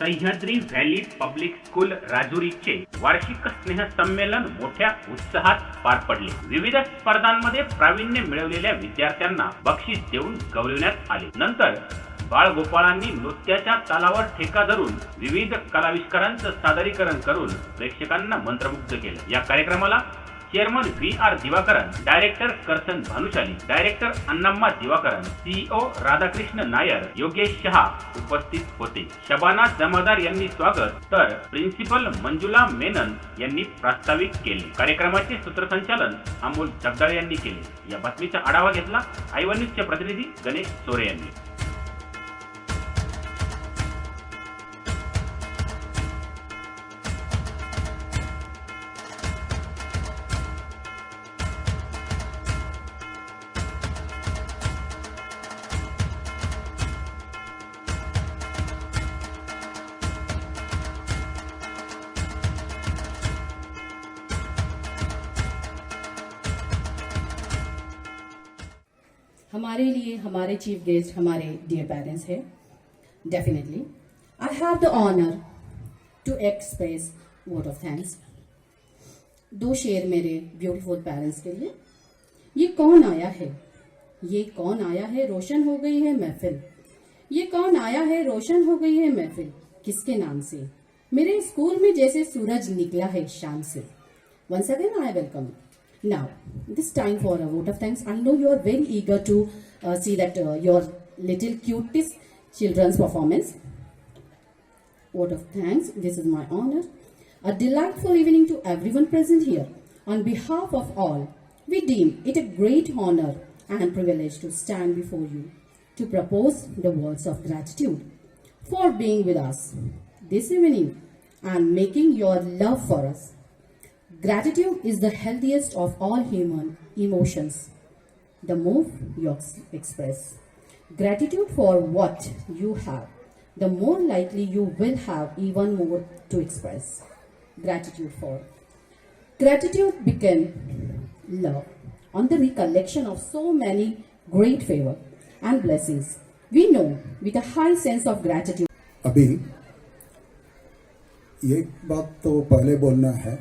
Sahyadri valley public school राजुरीचे वार्षिक स्नेह संमेलन मोठ्या उत्साहात पार पडले. विविध स्पर्धांमध्ये प्रावीण्य मिळवलेल्या विद्यार्थ्यांना बक्षीस देऊन गौरवण्यात आले. नंतर बाळगोपाळांनी नृत्याच्या तालावर ठेका धरून विविध कलाविष्कारांचं सादरीकरण करून प्रेक्षकांना मंत्रमुग्ध केलं. या कार्यक्रमाला chairman V R Divakaran director Karsan Bhanushali director Annamma Divakaran CEO Radhakrishna Nair Yogesh Shah उपस्थित होते. शबाना जमादार यांनी स्वागत तर प्रिन्सिपल मंजुला मेनन यांनी प्रास्ताविक केले. कार्यक्रमाचे सूत्रसंचालन अमोल जगदाळे यांनी केले. या बातमीचा आढावा घेतला आयवन न्यूजचे प्रतिनिधी गणेश सोरे यांनी. हमारे लिए, हमारे चीफ गेस्ट हमारे डियर पेरेंट्स हैं। Definitely I have the honour to express word of thanks दो शेर मेरे ब्यूटीफुल पेरेंट्स के लिए। ये कौन आया है? ये कौन आया है? रोशन हो गई है महफिल। ये कौन आया है? रोशन हो गई है महफिल। किसके नाम से? मेरे स्कूल में जैसे सूरज निकला है शाम से। Once again, i welcome now this time for a vote of thanks. I know you are very eager to uh, see that uh, your little cutest children's performance. Vote of thanks. This is my honor. A delightful evening to everyone present here. On behalf of all we deem it a great honor and privilege to stand before you to propose the words of gratitude for being with us this evening and making your love for us Gratitude is the healthiest of all human emotions. The more you ex- express gratitude for what you have, the more likely you will have even more to express. Gratitude for. Gratitude became love on the recollection of so many great favor and blessings. We know with a high sense of gratitude. अभी एक बात तो पहले बोलना है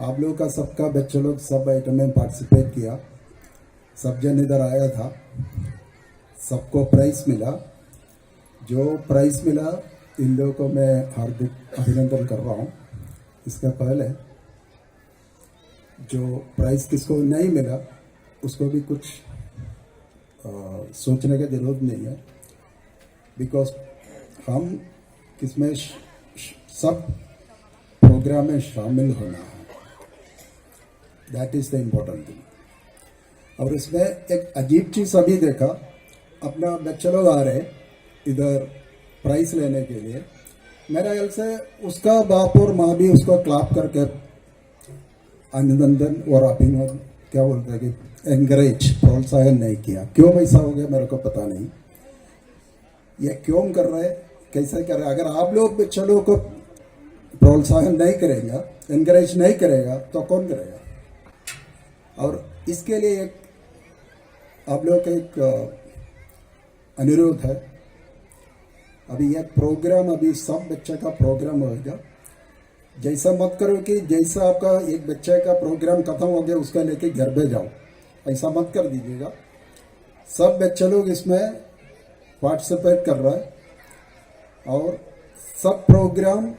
आप लोगों का सबका बच्चे लोग सब आइटम में पार्टिसिपेट किया। सब जन इधर आया था। सबको प्राइस मिला। जो प्राइस मिला इन लोगों को मैं हार्दिक अभिनंदन कर रहा हूँ। इसके पहले जो प्राइस किसको नहीं मिला उसको भी कुछ आ, सोचने की ज़रूरत नहीं है। बिकॉज़ हम इसमें सब प्रोग्राम में शामिल होना है। That is the important thing और इसमें एक अजीब चीज़ अभी देखा। अपना बच्चे लोग आ रहे इधर प्राइस लेने के लिए। मेरा ख्याल से उसका बाप और माँ भी उसको क्लाप करके अभिनंदन और अभिनंदन क्या बोलते हैं कि एनकरेज प्रोत्साहन नहीं किया। क्यों ऐसा हो गया, मेरे को पता नहीं। ये क्यों कर रहे कैसे कर रहे अगर आप लोग बच्चे लोगों को प्रोत्साहन नहीं करेगा एनकरेज नहीं करेगा तो कौन करेगा? और इसके लिए एक आप लोग का एक अनुरोध है। अभी यह प्रोग्राम अभी सब बच्चे का प्रोग्राम होगा जैसा मत करो कि जैसा आपका एक बच्चे का प्रोग्राम खत्म हो गया, उसका लेके घर पे जाओ। ऐसा मत कर दीजिएगा। सब बच्चे लोग इसमें पार्टिसिपेट कर रहा है। और सब प्रोग्राम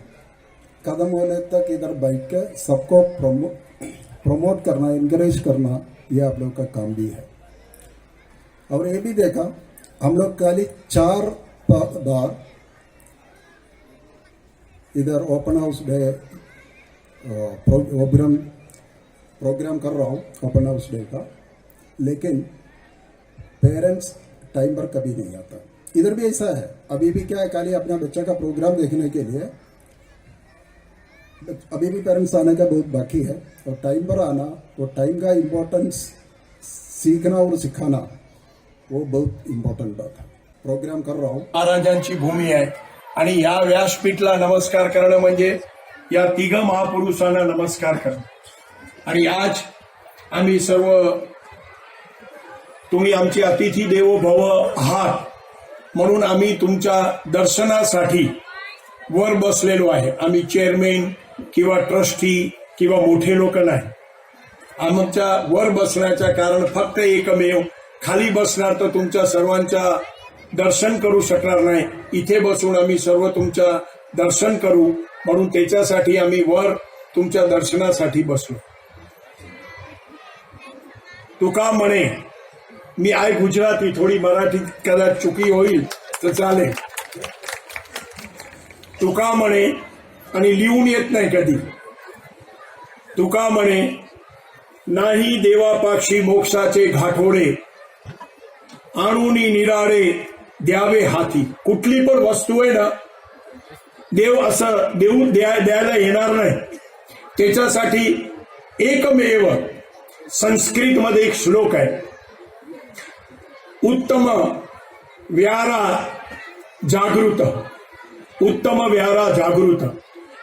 खत्म होने तक इधर बैठ के सबको प्रमोट प्रमोट करना इनकरेज करना, ये आप लोग का काम भी है। और ये भी देखा, हम लोग खाली चार बार इधर open house day program program कर रहा हूँ ओपन हाउस डे का। लेकिन पेरेंट्स टाइम पर कभी नहीं आता। इधर भी ऐसा है। अभी भी क्या है खाली अपना बच्चा का प्रोग्राम देखने के लिए अभी भी पेरेंट्स आने का बहुत बाकी है और टाइम पर आना और टाइम का इम्पोर्टेंस सीखना और सिखाना वो बहुत इम्पोर्टेंट बात है। प्रोग्राम कर रहा हूँ। महाराजांची भूमी आहे. आणि या व्यासपीठला नमस्कार करणं म्हणजे या तिघ महापुरुषांना नमस्कार करणं. आणि आज आम्ही सर्व तुम्ही आमचे अतिथी देवो भव आहात. म्हणून आम्ही तुमच्या दर्शनासाठी वर बसलेलो आहे. आम्ही चेअरमॅन किंवा ट्रस्टी किंवा मोठे लोक नाही. आमच्या वर बसण्याच्या कारण फक्त एकमेव खाली बसणार तर तुमच्या सर्वांच्या दर्शन करू शकणार नाही. इथे बसून आम्ही सर्व तुमच्या दर्शन करू म्हणून त्याच्यासाठी आम्ही वर तुमच्या दर्शनासाठी बसलो. तुका म्हणे मी आय गुजराती थोडी मराठीत कदाच चुकी होईल तर चालेल. तुका म्हणे आणि लिहून येत नाही कधी. तुका म्हणे नाही देवापाक्षी मोक्षाचे घाठोडे आणूनी निराळे द्यावे हाती. कुठली पण वस्तू आहे ना देव असं देऊ द्या द्यायला येणार नाही. त्याच्यासाठी एकमेव संस्कृत मध्ये एक श्लोक आहे. उत्तम व्यारा जागृत. उत्तम व्यारा जागृत.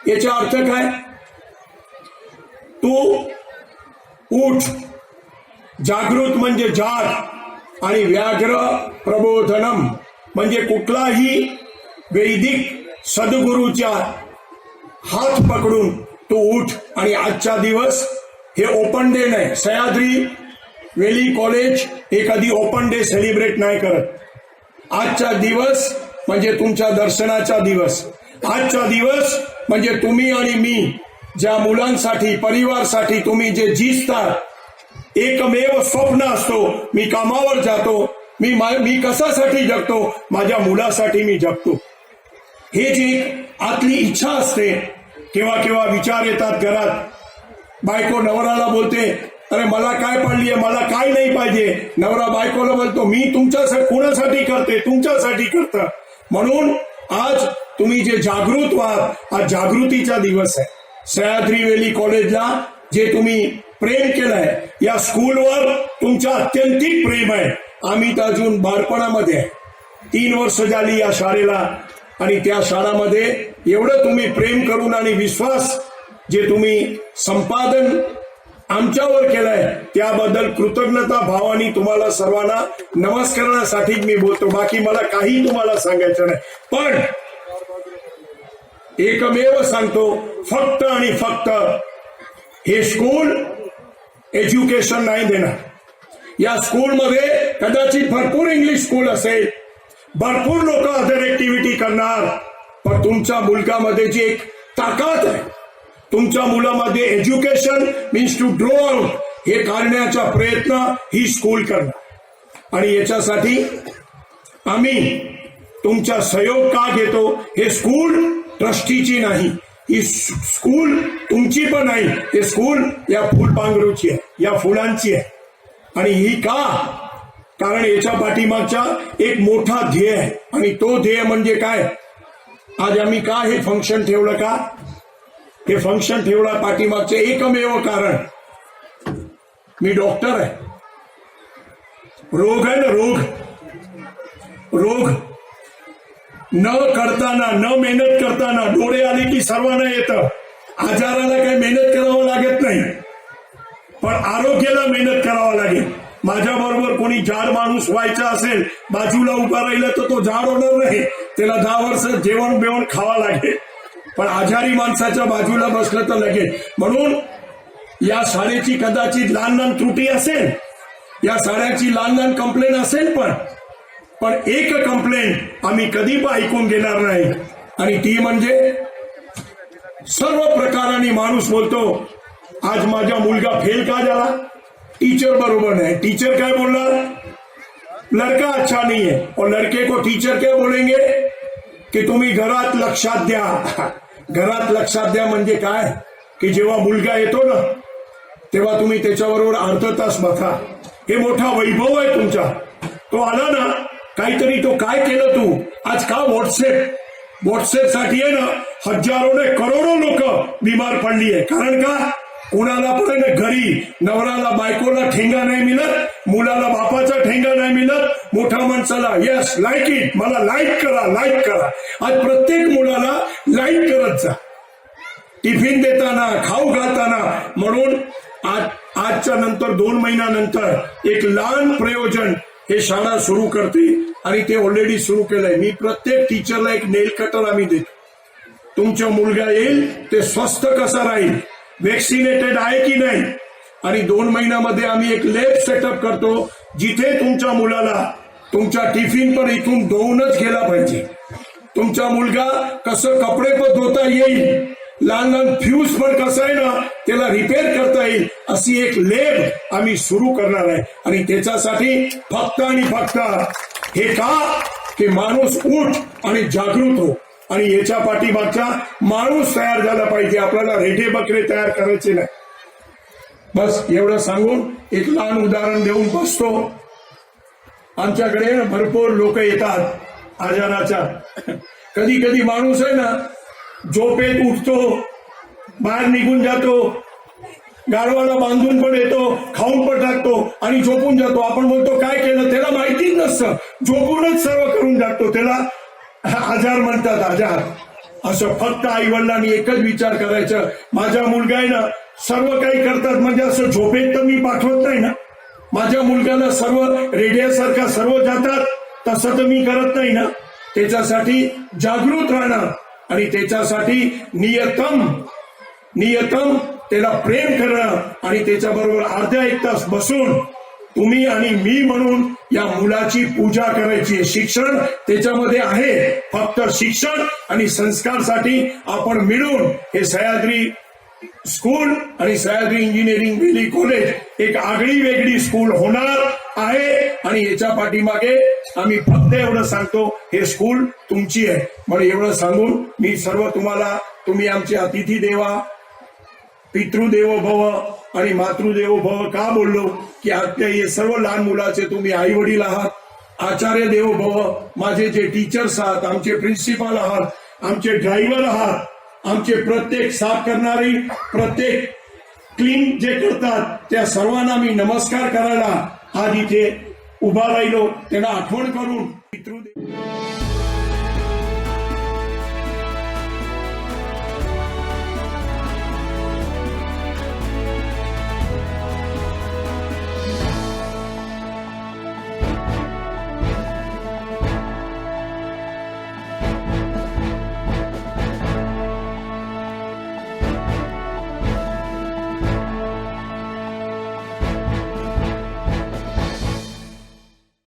याचा अर्थ काय? तू उठ. जागृत म्हणजे जाग आणि व्याघ्र प्रबोधनम म्हणजे कुठलाही वैदिक सद्गुरूच्या हात पकडून तू उठ. आणि आजचा दिवस हे ओपन डे नाही. सह्याद्री वेली कॉलेज हे कधी ओपन डे सेलिब्रेट नाही करत. आजचा दिवस म्हणजे तुमच्या दर्शनाचा दिवस. आजचा दिवस म्हणजे तुम्ही आणि मी ज्या मुलांसाठी परिवारसाठी तुम्ही जे जिंकतात एकमेव स्वप्न असतो मी कामावर जातो मी मी कशासाठी जगतो माझ्या मुलासाठी मी जगतो. हे जी आतली इच्छा असते केव्हा केव्हा विचार येतात घरात. बायको नवराला बोलते अरे मला काय पडलीये मला काय नाही पाहिजे? नवरा बायकोला बोलतो मी तुमच्यासाठी कुणासाठी करते? तुमच्यासाठी करत. म्हणून आज तुम्ही जे जागृत व्हाल आज जागृतीचा दिवस आहे. सह्याद्री वेली कॉलेजला जे तुम्ही प्रेम केलंय या स्कूलवर तुमच्या अत्यंतिक प्रेम आहे. आम्ही तर अजून बालपणामध्ये आहे. तीन वर्ष झाली या शाळेला आणि त्या शाळामध्ये एवढं तुम्ही प्रेम करून आणि विश्वास जे तुम्ही संपादन आमच्यावर केलंय. त्याबद्दल कृतज्ञता भावानी तुम्हाला सर्वांना नमस्कारासाठी मी बोलतो. बाकी मला काही तुम्हाला सांगायचं नाही. पण एकमेव सांगतो फक्त आणि फक्त हे स्कूल एज्युकेशन नाही देणार. या स्कूलमध्ये कदाचित भरपूर इंग्लिश स्कूल असेल. भरपूर लोक अदर ऍक्टिव्हिटी करणार. पण तुमच्या मुलगामध्ये जी एक ताकद आहे तुमच्या मुलामध्ये education means to draw out हे काढण्याचा प्रयत्न ही स्कूल करणार. आणि याच्यासाठी आम्ही तुमचा सहयोग का घेतो हे स्कूल ट्रस्टीची नाही. ही स्कूल तुमची पण नाही हे स्कूल या फुलपांघरूची आहे या फुलांची आहे. आणि ही का? कारण याच्या पाठीमागचा एक मोठा ध्येय आहे. आणि तो ध्येय म्हणजे काय? आज आम्ही का हे फंक्शन ठेवलं का? हे फंक्शन ठेवला पाठीमागचे एकमेव कारण. मी डॉक्टर आहे. रोग आहे ना रोग. रोग न करताना न मेहनत करताना डोळे आले की सर्वांना येतं. आजाराला काही मेहनत करावं लागत नाही. पण आरोग्याला मेहनत करावं लागेल. माझ्या बरोबर कोणी जाड माणूस व्हायचा असेल बाजूला उभा राहिला तर तो जाड होणार नाही. त्याला दहा वर्ष जेवण बेवण खावा लागेल. पण आजारी माणसाच्या बाजूला बसलं तर लगेच. म्हणून या शाळेची कदाचित लहान लहान त्रुटी असेल या शाळेची लहान लहान कंप्लेन असेल पण पण एक कंप्लेंट आम्ही कधी पण ऐकून घेणार नाही. आणि ती म्हणजे सर्व प्रकाराने माणूस बोलतो आज माझा मुलगा फेल का झाला? टीचर बरोबर नाही. टीचर काय बोलणार? लड़का अच्छा नहीं है. और लड़के को टीचर क्या बोलेंगे? की तुम्ही घरात लक्षात द्या. घरात लक्षात द्या म्हणजे काय? की जेव्हा मुलगा येतो ना तेव्हा तुम्ही त्याच्याबरोबर अर्ध तास बसा. हे मोठा वैभव आहे तुमचा. तो आला ना काहीतरी तो काय केलं तू? आज का व्हॉट्सअप? व्हॉट्सअपसाठी आहे ना हजारो ने करोडो लोक बिमार पडली आहे कारण का? कुणाला पण ना घरी. नवराला बायकोला ठेंगा नाही मिळत मुलाला बापाचा ठेंगा नाही मिळत. मोठ्या माणसाला यस लाईक इट मला लाईक करा लाईक करा. आज प्रत्येक मुलाला लाईक करत जा. टिफिन देताना खाऊ घालताना. म्हणून आज आजच्या नंतर दोन महिन्यानंतर एक लहान प्रयोजन हे शाळा सुरू करते. आणि ते ऑलरेडी सुरू केलंय. मी प्रत्येक टीचरला एक नेल कटर आम्ही देतो. तुमचा मुलगा येईल ते स्वस्त कसा राहील? वॅक्सिनेटेड आहे की नाही? आणि दोन महिन्यामध्ये आम्ही एक लॅब सेटअप करतो जिथे तुमच्या मुलाला तुमच्या टिफिन पण इथून धुवूनच गेला पाहिजे. तुमचा मुलगा कसं कपडे पण धुता येईल लहान लहान फ्यूज पण कसं आहे ना त्याला रिपेअर करता येईल अशी एक लेब आम्ही सुरू करणार आहे. आणि त्याच्यासाठी फक्त आणि फक्त हे का? की माणूस उठ आणि जागृत हो. आणि याच्या पाठीमागचा माणूस तयार झाला पाहिजे. आपल्याला रेटे बकरे तयार करायचे नाही. बस एवढं सांगून एक लहान उदाहरण देऊन बसतो. आमच्याकडे भरपूर लोक येतात आजाराच्या. कधी कधी माणूस आहे ना झोपेत उठतो बाहेर निघून जातो गाडवाला बांधून पण येतो खाऊन पण टाकतो आणि झोपून जातो. आपण बोलतो काय केलं? त्याला माहितीच नसतं. झोपूनच सर्व करून टाकतो. त्याला आजार म्हणतात आजार असं फक्त आई वडिलांनी एकच विचार करायचं. माझा मुलगा आहे ना सर्व काही करतात. म्हणजे असं झोपेत तर मी पाठवत नाही ना. माझ्या मुलगाला सर्व रेडियासारखा सर्व जातात. तसं तर मी करत नाही ना. त्याच्यासाठी जागृत राहणं आणि त्याच्यासाठी नियतम नियतम त्याला प्रेम करणं. आणि त्याच्याबरोबर अर्ध्या एक तास बसून तुम्ही आणि मी म्हणून या मुलाची पूजा करायची शिक्षण त्याच्यामध्ये आहे. फक्त शिक्षण आणि संस्कारसाठी आपण मिळून हे सह्याद्री स्कूल आणि सह्याद्री इंजिनिअरिंग वेली कॉलेज एक आगळी वेगळी स्कूल होणार आहे. आणि याच्या पाठीमागे आम्ही फक्त एवढं सांगतो हे स्कूल तुमची आहे. म्हणून एवढं सांगून मी सर्व तुम्हाला तुम्ही आमचे अतिथी देवा पितृदेव भव आणि मातृदेवो भव का बोललो? की आत्या हे सर्व लहान मुलाचे तुम्ही आई वडील आहात. आचार्य देवो भव माझे जे टीचर्स आहात आमचे प्रिन्सिपाल आहात आमचे ड्रायव्हर आहात आमचे प्रत्येक साफ करणारी प्रत्येक क्लीन जे करतात त्या सर्वांना मी नमस्कार करायला आज इथे उभा राहिलो. त्यांना आठवण करून पितृदेव